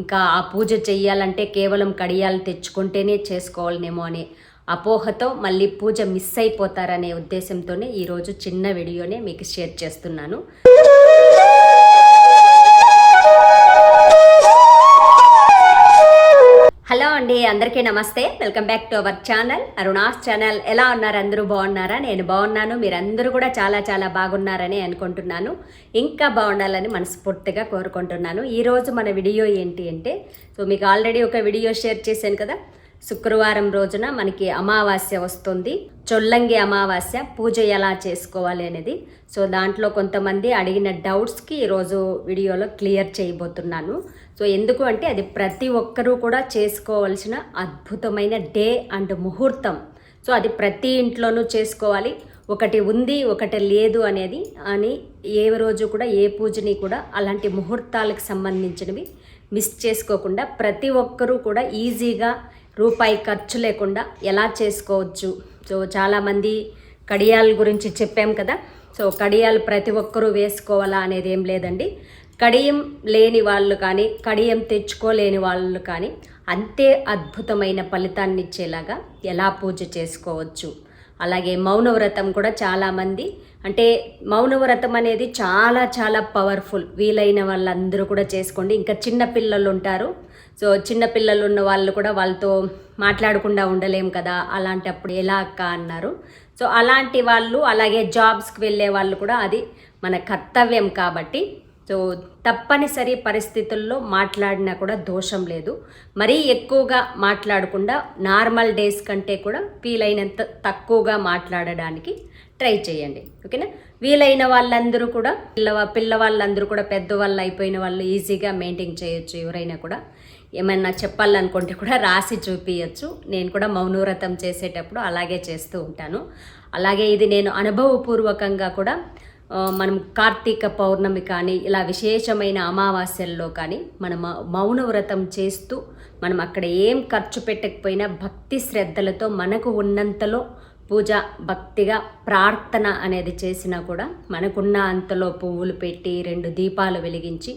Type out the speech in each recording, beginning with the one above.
ఇంకా ఆ పూజ చెయ్యాలంటే కేవలం కడియాలు తెచ్చుకుంటేనే చేసుకోవాలనేమో అని అపోహతో మళ్ళీ పూజ మిస్ అయిపోతారనే ఉద్దేశంతోనే ఈరోజు చిన్న వీడియోనే మీకు షేర్ చేస్తున్నాను. హలో అండి అందరికీ నమస్తే. Welcome back to our channel Aruna's channel ఎలా ఉన్నారు? అందరూ బాగున్నారా? నేను బాగున్నాను. మీరందరూ కూడా చాలా చాలా బాగున్నారని అనుకుంటున్నాను. ఇంకా బాగుండాలని మనస్ఫూర్తిగా కోరుకుంటున్నాను. ఈరోజు మన వీడియో ఏంటి అంటే సో మీకు ఆల్రెడీ ఒక వీడియో షేర్ చేశాను కదా. శుక్రవారం రోజున మనకి అమావాస్య వస్తుంది. చొల్లంగి అమావాస్య పూజ ఎలా చేసుకోవాలి అనేది. సో దాంట్లో కొంతమంది అడిగిన డౌట్స్కి ఈరోజు వీడియోలో క్లియర్ చేయబోతున్నాను. సో ఎందుకు అంటే అది ప్రతి ఒక్కరూ కూడా చేసుకోవాల్సిన అద్భుతమైన డే అండ్ ముహూర్తం. సో అది ప్రతి ఇంట్లోనూ చేసుకోవాలి. ఒకటి ఉంది ఒకటి లేదు అనేది అని ఏ రోజు కూడా ఏ పూజని కూడా అలాంటి ముహూర్తాలకు సంబంధించినవి మిస్ చేసుకోకుండా ప్రతి ఒక్కరూ కూడా ఈజీగా రూపాయి ఖర్చు లేకుండా ఎలా చేసుకోవచ్చు. సో చాలామంది కడియాల గురించి చెప్పాం కదా. సో కడియాలు ప్రతి ఒక్కరూ వేసుకోవాలా అనేది ఏం లేదండి. కడియం లేని వాళ్ళు కానీ కడియం తెచ్చుకోలేని వాళ్ళు కానీ అంతే అద్భుతమైన ఫలితాన్ని ఇచ్చేలాగా ఎలా పూజ చేసుకోవచ్చు. అలాగే మౌనవ్రతం కూడా చాలామంది అంటే మౌనవ్రతం అనేది చాలా చాలా పవర్ఫుల్. వీలైన వాళ్ళందరూ కూడా చేసుకోండి. ఇంకా చిన్న పిల్లలు ఉంటారు. సో చిన్న పిల్లలు ఉన్న వాళ్ళు కూడా వాళ్ళతో మాట్లాడకుండా ఉండలేం కదా అలాంటప్పుడు ఎలా అక్క అన్నారు. సో అలాంటి వాళ్ళు అలాగే జాబ్స్కి వెళ్ళే వాళ్ళు కూడా అది మన కర్తవ్యం కాబట్టి సో తప్పనిసరి పరిస్థితుల్లో మాట్లాడినా కూడా దోషం లేదు. మరీ ఎక్కువగా మాట్లాడకుండా నార్మల్ డేస్ కంటే కూడా వీలైనంత తక్కువగా మాట్లాడడానికి ట్రై చేయండి. ఓకేనా? వీలైన వాళ్ళందరూ కూడా పిల్లవ పిల్లవాళ్ళందరూ కూడా పెద్దవాళ్ళు అయిపోయిన వాళ్ళు ఈజీగా మెయింటైన్ చేయొచ్చు ఎవరైనా కూడా. ఏమైనా చెప్పాలనుకుంటే కూడా రాసి చూపించచ్చు నేను కూడా మౌనవ్రతం చేసేటప్పుడు అలాగే చేస్తూ ఉంటాను. అలాగే ఇది నేను అనుభవపూర్వకంగా కూడా మనం కార్తీక పౌర్ణమి కానీ ఇలా విశేషమైన అమావాస్యల్లో కానీ మనం మౌన వ్రతం చేస్తూ మనం అక్కడ ఏం ఖర్చు పెట్టకపోయినా భక్తి శ్రద్ధలతో మనకు ఉన్నంతలో పూజ భక్తిగా ప్రార్థన అనేది చేసినా కూడా మనకున్న అంతలో పువ్వులు పెట్టి రెండు దీపాలు వెలిగించి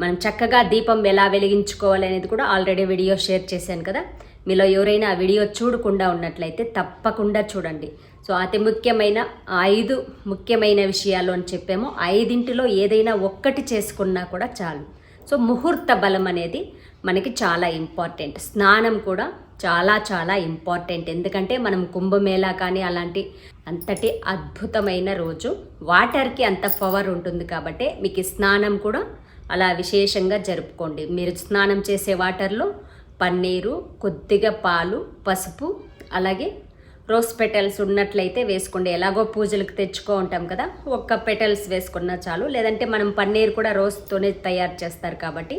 మనం చక్కగా దీపం ఎలా వెలిగించుకోవాలి అనేది కూడా ఆల్రెడీ వీడియో షేర్ చేశాను కదా. మీలో ఎవరైనా ఆ వీడియో చూడకుండా ఉన్నట్లయితే తప్పకుండా చూడండి. సో అతి ముఖ్యమైన ఐదు ముఖ్యమైన విషయాలు అని చెప్పాము. ఐదింటిలో ఏదైనా ఒక్కటి చేసుకున్నా కూడా చాలు. సో ముహూర్త బలం అనేది మనకి చాలా ఇంపార్టెంట్. స్నానం కూడా చాలా చాలా ఇంపార్టెంట్. ఎందుకంటే మనం కుంభమేళా కానీ అలాంటి అంతటి అద్భుతమైన రోజు వాటర్కి అంత పవర్ ఉంటుంది కాబట్టి మీకు స్నానం కూడా అలా విశేషంగా జరుపుకోండి. మీరు స్నానం చేసే వాటర్లో పన్నీరు కొద్దిగా పాలు పసుపు అలాగే రోజ్ పెటల్స్ ఉన్నట్లయితే వేసుకోండి. ఎలాగో పూజలకు తెచ్చుకో ఉంటాం కదా. ఒక్క పెటల్స్ వేసుకున్నా చాలు. లేదంటే మనం పన్నీర్ కూడా రోజ్తోనే తయారు చేస్తారు కాబట్టి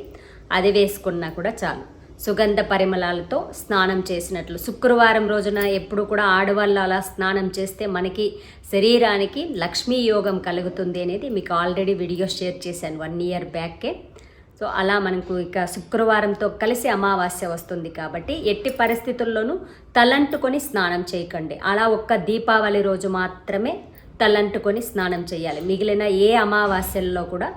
అది వేసుకున్నా కూడా చాలు. సుగంధ పరిమళాలతో స్నానం చేసినట్లు. శుక్రవారం రోజున ఎప్పుడు కూడా ఆడవాళ్ళు అలా స్నానం చేస్తే మనకి శరీరానికి లక్ష్మీ యోగం కలుగుతుంది అనేది మీకు ఆల్రెడీ వీడియో షేర్ చేశాను వన్ ఇయర్ బ్యాకే. సో అలా మనకు ఇక శుక్రవారంతో కలిసి అమావాస్య వస్తుంది కాబట్టి ఎట్టి పరిస్థితుల్లోనూ తలంటుకొని స్నానం చేయకండి. అలా ఒక్క దీపావళి రోజు మాత్రమే తలంటుకొని స్నానం చేయాలి. మిగిలిన ఏ అమావాస్యల్లో కూడా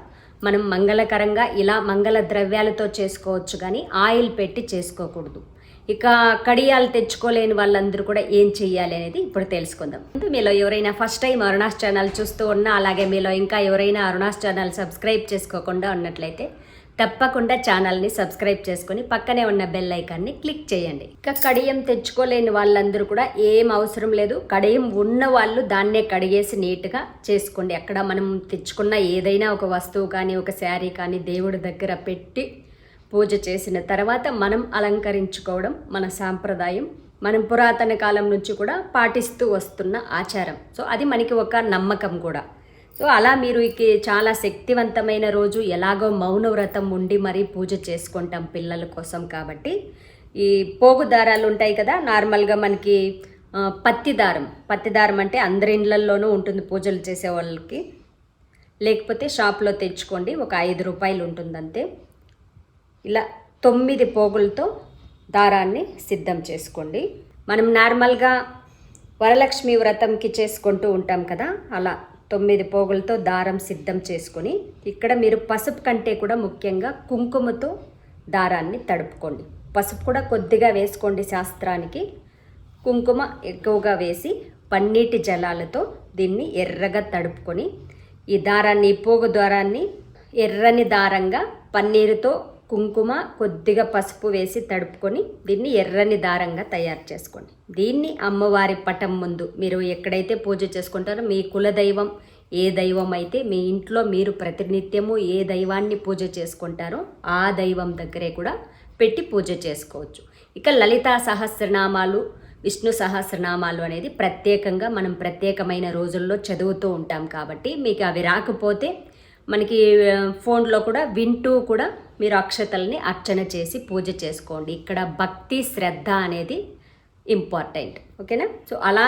మనం మంగళకరంగా ఇలా మంగళ ద్రవ్యాలతో చేసుకోవచ్చు కానీ ఆయిల్ పెట్టి చేసుకోకూడదు. ఇక కడియాలు తెచ్చుకోలేని వాళ్ళందరూ కూడా ఏం చేయాలి అనేది ఇప్పుడు తెలుసుకుందాం. ముందు మీలో ఎవరైనా ఫస్ట్ టైం అరుణాస్ ఛానల్ చూస్తూ ఉన్నా అలాగే మీలో ఇంకా ఎవరైనా అరుణాస్ ఛానల్ సబ్స్క్రైబ్ చేసుకోకుండా ఉన్నట్లయితే తప్పకుండా ఛానల్ని సబ్స్క్రైబ్ చేసుకొని పక్కనే ఉన్న బెల్ ఐకాన్ని క్లిక్ చేయండి. ఇక కడియం తెచ్చుకోలేని వాళ్ళందరూ కూడా ఏం అవసరం లేదు. కడియం ఉన్న వాళ్ళు దాన్నే కడిగేసి నీట్గా చేసుకోండి. అక్కడ మనం తెచ్చుకున్న ఏదైనా ఒక వస్తువు కానీ ఒక శారీ కానీ దేవుడి దగ్గర పెట్టి పూజ చేసిన తర్వాత మనం అలంకరించుకోవడం మన సాంప్రదాయం. మనం పురాతన కాలం నుంచి కూడా పాటిస్తూ వస్తున్న ఆచారం. సో అది మనకి ఒక నమ్మకం కూడా. సో అలా మీరు ఇక చాలా శక్తివంతమైన రోజు ఎలాగో మౌన వ్రతం ఉండి మరీ పూజ చేసుకుంటాం పిల్లల కోసం కాబట్టి. ఈ పోగు దారాలు ఉంటాయి కదా నార్మల్గా మనకి పత్తి దారం. పత్తి దారం అంటే అందరి ఇళ్ళల్లోనూ ఉంటుంది పూజలు చేసే వాళ్ళకి. లేకపోతే షాప్లో తెచ్చుకోండి ఒక ఐదు రూపాయలు ఉంటుందంతే. ఇలా తొమ్మిది పోగులతో దారాన్ని సిద్ధం చేసుకోండి. మనం నార్మల్గా వరలక్ష్మి వ్రతంకి చేసుకుంటూ ఉంటాం కదా అలా. తొమ్మిది పోగులతో దారం సిద్ధం చేసుకొని ఇక్కడ మీరు పసుపు కంటే కూడా ముఖ్యంగా కుంకుమతో దారాన్ని తడుపుకోండి. పసుపు కూడా కొద్దిగా వేసుకోండి శాస్త్రానికి. కుంకుమ ఎక్కువగా వేసి పన్నీటి జలాలతో దీన్ని ఎర్రగా తడుపుకొని ఈ దారాన్ని పోగు దారాన్ని ఎర్రని దారంగా పన్నీరుతో కుంకుమ కొద్దిగా పసుపు వేసి తడుపుకొని దీన్ని ఎర్రని దారంగా తయారు చేసుకోండి. దీన్ని అమ్మవారి పటం ముందు మీరు ఎక్కడైతే పూజ చేసుకుంటారో మీ కులదైవం ఏ దైవం అయితే మీ ఇంట్లో మీరు ప్రతినిత్యము ఏ దైవాన్ని పూజ చేసుకుంటారో ఆ దైవం దగ్గరే కూడా పెట్టి పూజ చేసుకోవచ్చు. ఇక లలితా సహస్రనామాలు విష్ణు సహస్రనామాలు అనేది ప్రత్యేకంగా మనం ప్రత్యేకమైన రోజుల్లో చదువుతూ ఉంటాం కాబట్టి మీకు అవి రాకపోతే మనకి ఫోన్లో కూడా వింటూ కూడా మీరు అక్షతల్ని అర్చన చేసి పూజ చేసుకోండి. ఇక్కడ భక్తి శ్రద్ధ అనేది ఇంపార్టెంట్. ఓకేనా? సో అలా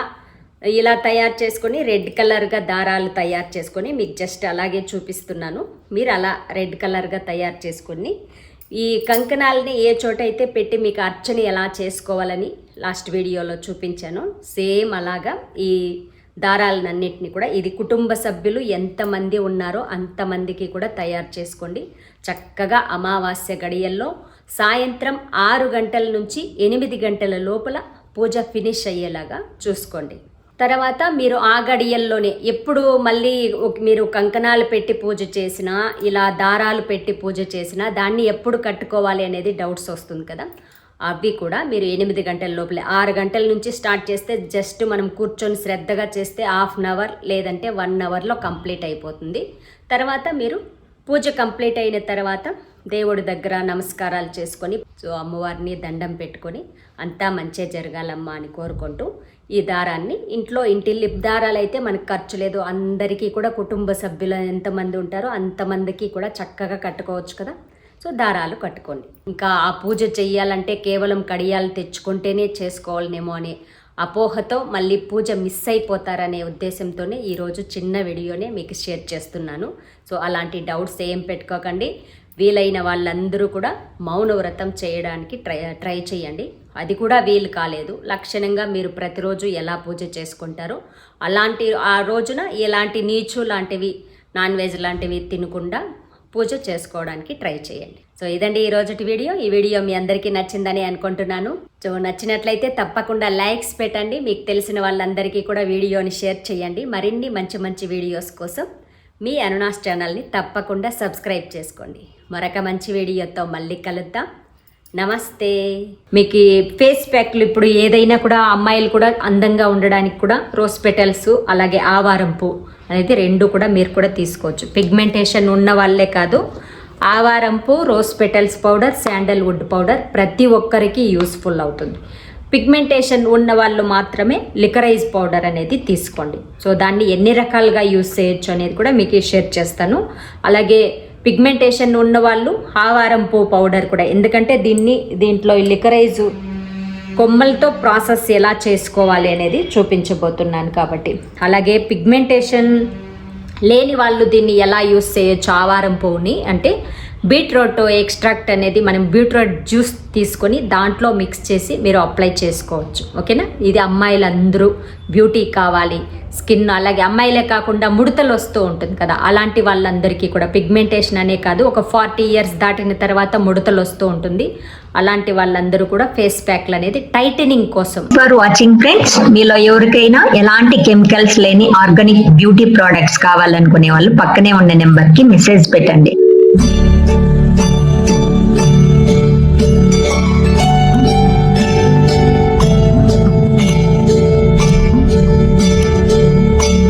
ఇలా తయారు చేసుకొని రెడ్ కలర్గా దారాలు తయారు చేసుకొని మీకు జస్ట్ అలాగే చూపిస్తున్నాను. మీరు అలా రెడ్ కలర్గా తయారు చేసుకొని ఈ కంకణాలని ఏ చోట అయితే పెట్టి మీకు అర్చన ఎలా చేసుకోవాలని లాస్ట్ వీడియోలో చూపించాను. సేమ్ అలాగా ఈ దారాలన్నింటినీ కూడా ఇది కుటుంబ సభ్యులు ఎంతమంది ఉన్నారో అంతమందికి కూడా తయారు చేసుకోండి. చక్కగా అమావాస్య గడియల్లో సాయంత్రం ఆరు గంటల నుంచి ఎనిమిది గంటల లోపల పూజ ఫినిష్ అయ్యేలాగా చూసుకోండి. తర్వాత మీరు ఆ గడియల్లోనే ఎప్పుడు మళ్ళీ మీరు కంకణాలు పెట్టి పూజ చేసినా ఇలా దారాలు పెట్టి పూజ చేసినా దాన్ని ఎప్పుడు కట్టుకోవాలి అనేది డౌట్స్ వస్తుంది కదా. అవి కూడా మీరు ఎనిమిది గంటల లోపలే ఆరు గంటల నుంచి స్టార్ట్ చేస్తే జస్ట్ మనం కూర్చొని శ్రద్ధగా చేస్తే హాఫ్ అన్ అవర్ లేదంటే వన్ అవర్లో కంప్లీట్ అయిపోతుంది. తర్వాత మీరు పూజ కంప్లీట్ అయిన తర్వాత దేవుడి దగ్గర నమస్కారాలు చేసుకొని సో అమ్మవారిని దండం పెట్టుకొని అంతా మంచిగా జరగాలమ్మా అని కోరుకుంటూ ఈ దారాన్ని ఇంట్లో ఇంటి లిప్ దారాలు అయితే మనకు ఖర్చు లేదు. అందరికీ కూడా కుటుంబ సభ్యులు ఎంతమంది ఉంటారో అంతమందికి కూడా చక్కగా కట్టుకోవచ్చు కదా. సో దారాలు కట్టుకోండి. ఇంకా ఆ పూజ చెయ్యాలంటే కేవలం కడియాలు తెచ్చుకుంటేనే చేసుకోవాలనేమో అనే అపోహతో మళ్ళీ పూజ మిస్ అయిపోతారనే ఉద్దేశంతోనే ఈరోజు చిన్న వీడియోనే మీకు షేర్ చేస్తున్నాను. సో అలాంటి డౌట్స్ ఏం పెట్టుకోకండి. వీలైన వాళ్ళందరూ కూడా మౌన వ్రతం చేయడానికి ట్రై ట్రై చేయండి. అది కూడా వీలు కాలేదు. లక్షణంగా మీరు ప్రతిరోజు ఎలా పూజ చేసుకుంటారో అలాంటి ఆ రోజున ఎలాంటి నీచు లాంటివి నాన్ వెజ్ లాంటివి తినకుండా పూజ చేసుకోవడానికి ట్రై చేయండి. సో ఇదండి ఈ రోజుటి వీడియో. ఈ వీడియో మీ అందరికీ నచ్చిందని అనుకుంటున్నాను. సో నచ్చినట్లయితే తప్పకుండా లైక్స్ పెట్టండి. మీకు తెలిసిన వాళ్ళందరికీ కూడా వీడియోని షేర్ చేయండి. మరిన్ని మంచి మంచి వీడియోస్ కోసం మీ అనునాస్ ఛానల్ని తప్పకుండా సబ్స్క్రైబ్ చేసుకోండి. మరొక మంచి వీడియోతో మళ్ళీ కలుద్దాం. నమస్తే. మీకు ఫేస్ ప్యాక్లు ఇప్పుడు ఏదైనా కూడా అమ్మాయిలు కూడా అందంగా ఉండడానికి కూడా రోజ్ పెటల్స్ అలాగే ఆవారం పువ్వు అనేది రెండు కూడా మీరు కూడా తీసుకోవచ్చు. పిగ్మెంటేషన్ ఉన్న వాళ్ళే కాదు ఆవారం పువ్వు rose petals powder sandalwood powder ప్రతి ఒక్కరికి యూస్ఫుల్ అవుతుంది. పిగ్మెంటేషన్ ఉన్న వాళ్ళు మాత్రమే లికరైజ్ పౌడర్ అనేది తీసుకోండి. సో దాన్ని ఎన్ని రకాలుగా యూస్ చేయొచ్చు అనేది కూడా మీకు షేర్ చేస్తాను. అలాగే పిగ్మెంటేషన్ ఉన్న వాళ్ళు ఆవారం పువ్వు పౌడర్ కూడా ఎందుకంటే దీన్ని దీంట్లో లికరైజ్ కొమ్మలతో ప్రాసెస్ ఎలా చేసుకోవాలి అనేది చూపించబోతున్నాను కాబట్టి. అలాగే పిగ్మెంటేషన్ లేని వాళ్ళు దీన్ని ఎలా యూస్ చేయొచ్చు ఆవారం పువ్వుని అంటే బీట్రూట్ ఎక్స్ట్రాక్ట్ అనేది మనం బీట్రూట్ జ్యూస్ తీసుకొని దాంట్లో మిక్స్ చేసి మీరు అప్లై చేసుకోవచ్చు. ఓకేనా? ఇది అమ్మాయిలందరూ బ్యూటీ కావాలి స్కిన్ అలాగే అమ్మాయిలే కాకుండా ముడతలు వస్తూ ఉంటుంది కదా. అలాంటి వాళ్ళందరికీ కూడా పిగ్మెంటేషన్ అనే కాదు ఒక ఫార్టీ ఇయర్స్ దాటిన తర్వాత ముడతలు వస్తూ ఉంటుంది. అలాంటి వాళ్ళందరూ కూడా ఫేస్ ప్యాక్లు అనేది టైటనింగ్ కోసం. ఫర్ వాచింగ్ ఫ్రెండ్స్ మీలో ఎవరికైనా ఎలాంటి కెమికల్స్ లేని ఆర్గానిక్ బ్యూటీ ప్రొడక్ట్స్ కావాలనుకునే వాళ్ళు పక్కనే ఉన్న నెంబర్కి మెసేజ్ పెట్టండి.